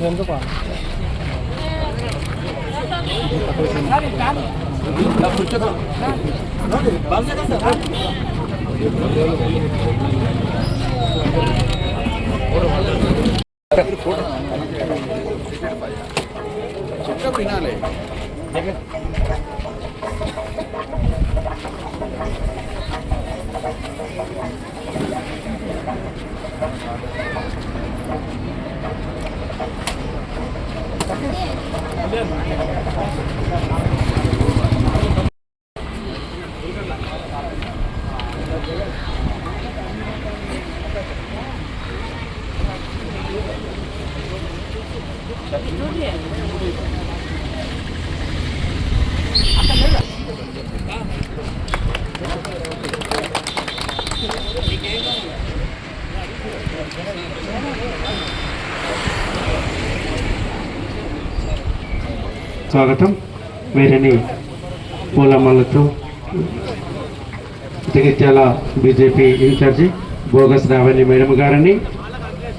thêm các bạn. చెక్క తినాలి Tá? స్వాగతం. వీరిని పూలమాలతో Jagtial BJP incharge bogus రావణి madam గారిని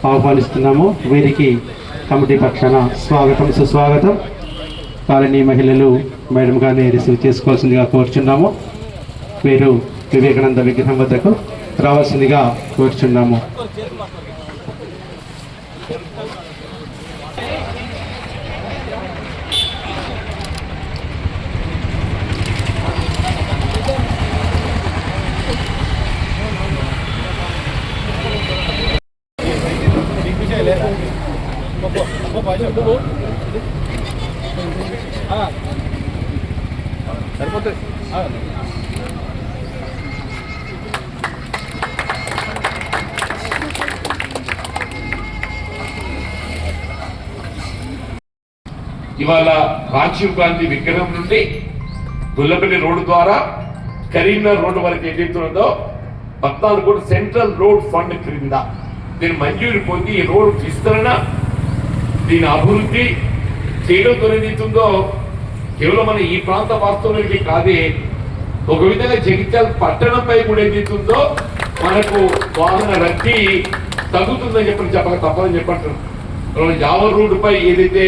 ఆహ్వానిస్తున్నాము. వీరికి కమిటీ పక్షాన స్వాగతం సుస్వాగతం. కాలనీ మహిళలు మేడం గారిని రిసీవ్ చేసుకోవాల్సిందిగా కోరుచున్నాము. వీరు వివేకానంద విగ్రహం వద్దకు రావాల్సిందిగా కోరుచున్నాము. సరిపోతుంది ఇవాళ రాజీవ్ గాంధీ విగ్రహం నుండి గుల్లపల్లి రోడ్డు ద్వారా కరీంనగర్ రోడ్డు వరకు ఏదైతుందో పద్నాలుగు కోట్ల సెంట్రల్ రోడ్ ఫండ్ క్రింద. నేను మంజూరు పొంది ఈ రోడ్డు విస్తరణ దీని అభివృద్ధి చేయడం ఏదైతుందో కేవలం మన ఈ ప్రాంత వాస్తవానికి కాదే. ఒక విధంగా జగిత్యాల పట్టణంపై కూడా ఏదైతుందో మనకు వాహన రద్దీ తగ్గుతుందని చెప్పి చెప్పక తప్పదని చెప్పంటున్నాం. యావ రోడ్డుపై ఏదైతే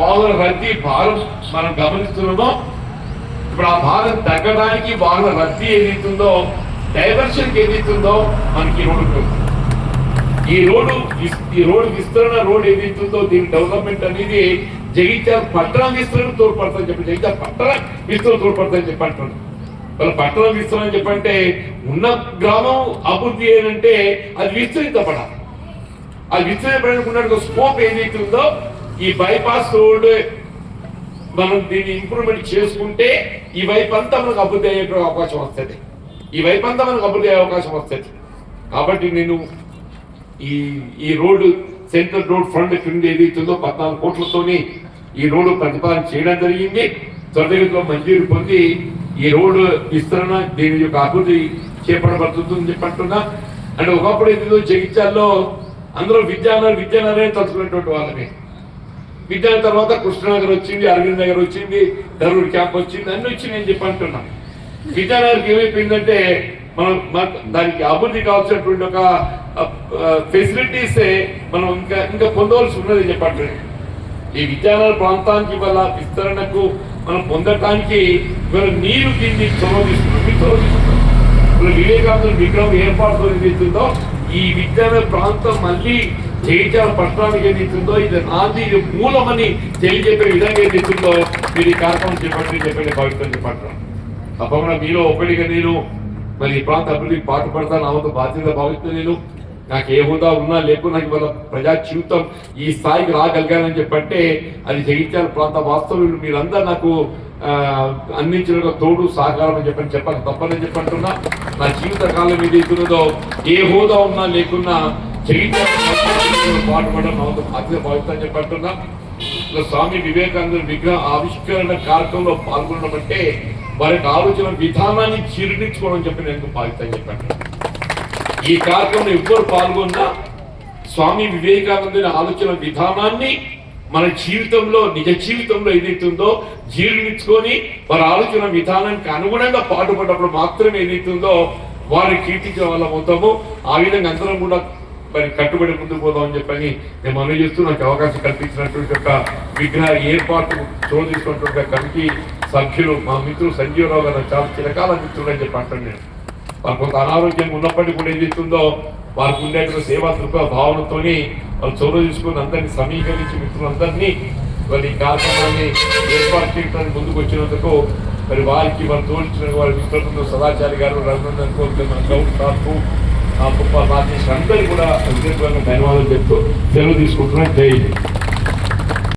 వాహన రద్దీ భారం మనం గమనిస్తున్నామో ఇప్పుడు ఆ భారం తగ్గడానికి వాహన రద్దీ ఏదైతుందో డైవర్షన్ ఏదైతుందో మనకి రోడ్డు ఈ రోడ్డు ఈ రోడ్డు విస్తరణ రోడ్ ఏదైతుందో దీని డెవలప్మెంట్ అనేది జగిత్యాల పట్టణం విస్తరణ తోడ్పడుతుందని చెప్పి జగిత్యాల పట్టణ విస్తరణ తోడ్పడుతుందని చెప్పి అంటున్నాడు వాళ్ళ పట్టణం విస్తరణ అని చెప్పంటే ఉన్న గ్రామం అభివృద్ధి ఏంటంటే అది విస్తరించబడాలి. అది విస్తరించబడిన స్కోప్ ఏదైతే ఉందో ఈ బైపాస్ రోడ్ మనం దీన్ని ఇంప్రూవ్మెంట్ చేసుకుంటే ఈ వైపు అంతా మనకు అభివృద్ధి అయ్యే అవకాశం వస్తుంది. ఈ వైపు అంతా మనకు అభివృద్ధి అయ్యే అవకాశం వస్తుంది. కాబట్టి నేను ఈ ఈ రోడ్డు సెంట్రల్ రోడ్ ఫండ్ కింద ఏదైతుందో పద్నాలుగు కోట్లతోని ఈ రోడ్డు ప్రతిపాదన చేయడం జరిగింది. త్వరగతిలో మంజూరు పొంది ఈ రోడ్డు విస్తరణ దీని యొక్క అభివృద్ధి చేపట్టబడుతుందని చెప్పంటున్నా అంటే ఒకప్పుడు ఏదో జగిత్యాల్లో అందరూ విద్యానగర్ విద్యానగరే తలుచుకునేటువంటి వాళ్ళని విద్యా తర్వాత కృష్ణనగర్ వచ్చింది అరవింద్ నగర్ వచ్చింది ధరూర్ క్యాంప్ వచ్చింది అన్ని వచ్చింది అని చెప్పి అంటున్నా. విద్యానగర్కి ఏమైపోయిందంటే మనం దానికి అభివృద్ధి కావాల్సినటువంటి ఒక ఫెసిలిటీస్ మనం ఇంకా ఇంకా పొందవలసి ఉన్నది చెప్పండి. ఈ విద్యాలయ ప్రాంతానికి వల్ల విస్తరణకు మనం పొందటానికి ఇవాళ నీరు కింది చొరవ తీసుకున్నాం. చొరవ ఇప్పుడు వివేకానంద విగ్రహం ఏర్పాటు చేస్తుందో ఈ విద్యాలయ ప్రాంతం మళ్ళీ జయించాల పట్టణానికి ఏదైతుందో ఇది నాది ఇది మూలమని తెలియజెప్పే విధంగా ఏదైతుందో మీరు ఈ కార్యక్రమం చెప్పండి చెప్పండి భావితం చెప్పండి. తప్పకుండా మీలో ఒకటిగా నేను మరి ఈ ప్రాంత అభివృద్ధికి పాటుపడతాను నా వంతు బాధ్యత భావిస్తూ నేను. నాకు ఏ హోదా ఉన్నా లేకున్నా ఇవాళ ప్రజా జీవితం ఈ స్థాయికి రాగలిగానని చెప్పంటే అది జగిత్యాల ప్రాంత వాస్తవులు మీరందరూ నాకు అందించిన తోడు సహకారం అని చెప్పని చెప్పాలి తప్పని చెప్పంటున్నా నా జీవిత కాలం ఏది ఏ హోదా ఉన్నా లేకున్నా జగిత్యాల పాటుపడడం నా వంతు బాధ్యత భావిస్తానని చెప్పంటున్నా స్వామి వివేకానంద విగ్రహ ఆవిష్కరణ కార్యక్రమంలో పాల్గొనడం అంటే వారి ఆలోచన విధానాన్ని జీర్ణించుకోవడం చెప్పి నేను భావిస్తాను చెప్పండి ఈ కార్యక్రమంలో ఎవ్వరు పాల్గొన్నా స్వామి వివేకానందుని ఆలోచన విధానాన్ని మన జీవితంలో నిజ జీవితంలో ఏదైతుందో జీర్ణించుకొని వారి ఆలోచన విధానానికి అనుగుణంగా పాటుపడినప్పుడు మాత్రమే ఏదైతుందో వారిని కీర్తించే వాళ్ళం అవుతాము. ఆ విధంగా అందరం కూడా మరి కట్టుబడి ముందుకు పోదామని చెప్పని నేను మనం చేస్తూ నాకు అవకాశం కల్పించినటువంటి యొక్క విగ్రహ ఏర్పాటు చోటు తీసుకున్నటువంటి కమిటీ సభ్యులు మా మిత్రుడు సంజీవరావు గారు చాలా చిరకాల మిత్రుడు అని చెప్పి నేను. వారు కొంత అనారోగ్యంగా ఉన్నప్పటికీ కూడా ఏం చేస్తుందో వారికి ఉండేటువంటి సేవా దృక్పథ భావనతో వాళ్ళు చొరవ తీసుకుని అందరినీ సమీకరించి మిత్రులందరినీ మరి ఈ కార్యక్రమాన్ని ఏర్పాటు చేయడానికి ముందుకు వచ్చినందుకు మరి వారికి వారు తోడించిన వారి మిత్రులు సదాచారి గారు రఘునందన్ కోరిక మన గౌడ్ సార్కు ఆ గొప్ప రాజేష్ అందరికీ కూడా హృదయపూర్వక ధన్యవాదాలు చెప్తూ సెలవు తీసుకుంటున్నాను. జై